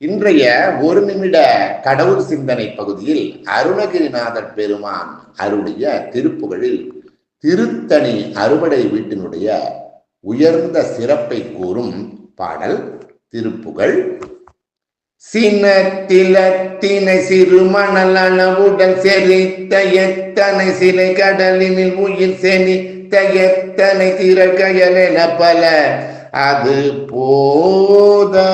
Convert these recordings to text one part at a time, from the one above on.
இன்றைய ஒரு நிமிட கடவுள் சிந்தனை பகுதியில் அருணகிரிநாதர் பெருமான் அருடைய திருப்புகளில் திருத்தணி அறுவடை வீட்டினுடைய உயர்ந்த சிறப்பை கூறும் பாடல் திருப்புகள் சினத்திலத்தினை சிறு மணல் அளவுடன் செறித்த எத்தனை சிலை கடலினில் உயிர் செனித்த எத்தனை திரகயல் என பல அது போதா?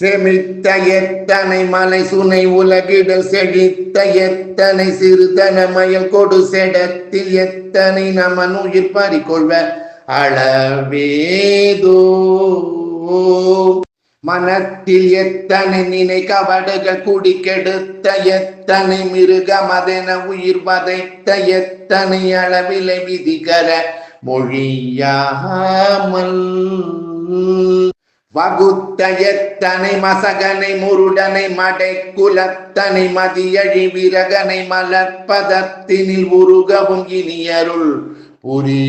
செமித்த எத்தனை மலை சுனை உலகிடல் செழித்த எத்தனை சிறுதனமயல் கொடு செடத்தில் எத்தனை நமன் உயிர் பறிகொள்வ அளவேதோ? மனத்தில் எத்தனை நினை கவடுகள் குடி கெடுத்த எத்தனை மிருக மதன உயிர் வதைத்த எத்தனை அளவிலை விதிகர மொழியாமல். வகுத்த எத்தனை மசகனை முருடனை மடை குலத்தனை மதியழி விரகனை மலர்பதத்தினில் உருகவும் இனியருள் புரிவாயே.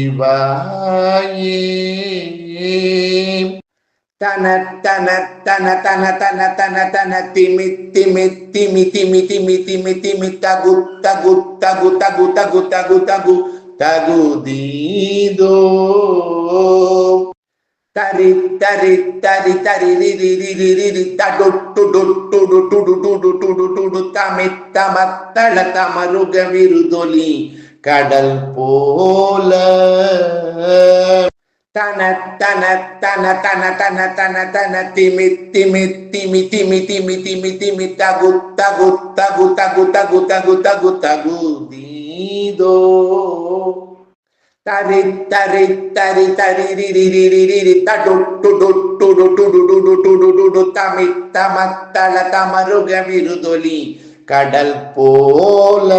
தன தன தன தன தன தன தன திமி திமி திமி திமி திமி திமி திமி தகு தகு தகு தகு தகு தகு தகு தகுதீதோ தரி தரி தரி தரி ரிரி ரிரி ரிரி தடு டுடு டுடு டுடு டுடு டுடு தமி தமத்தள தமருக விருதொலி கடல் போல தன தன தன தன தன தன தன திமி திமி திமி திமி திமி திமி திமி தகு தகு தகு தகு தகு தகு தகு தகு தீதோ தரி தரி தரி தரி தமிழ் தமத்தள தமருக விருதொலி கடல் போல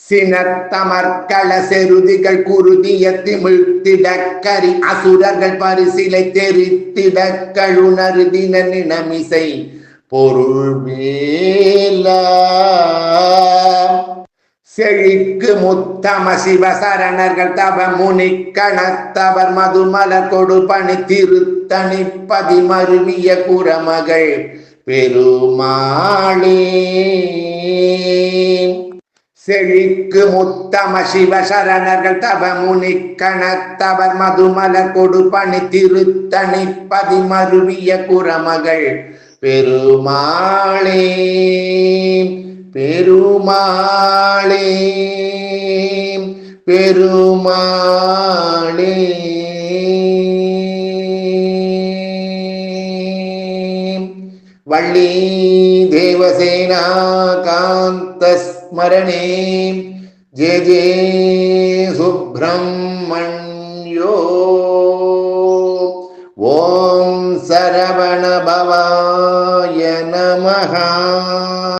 சினத்தமர்கள செருதிகள் குருதிய திமிழ்த்திடக்கரி அசுரர்கள் பரிசிலை தெரித்திடக்கள் உணர்தின நினமிசை பொருள் வேலா செழிக்கு முத்தம சிவசரணர்கள் தவ முனி கணத்தவர் மதுமலர் கொடு பணி திருத்தணி பதிமருவிய குரமகள். பெருமாளே. செழிக்கு முத்தம சிவசரணர்கள் தவ முனி கணத்தவர் மதுமலர் கொடு பணி திருத்தணி பதிமருவிய குரமகள். பெருமாளே. பெருமாளே பெருமாளே வள்ளி தேவசேனா காந்த ஸ்மரணே ஜே ஜெய சுப்பிரமணியோ ஓம் சரவண பவாய நமகா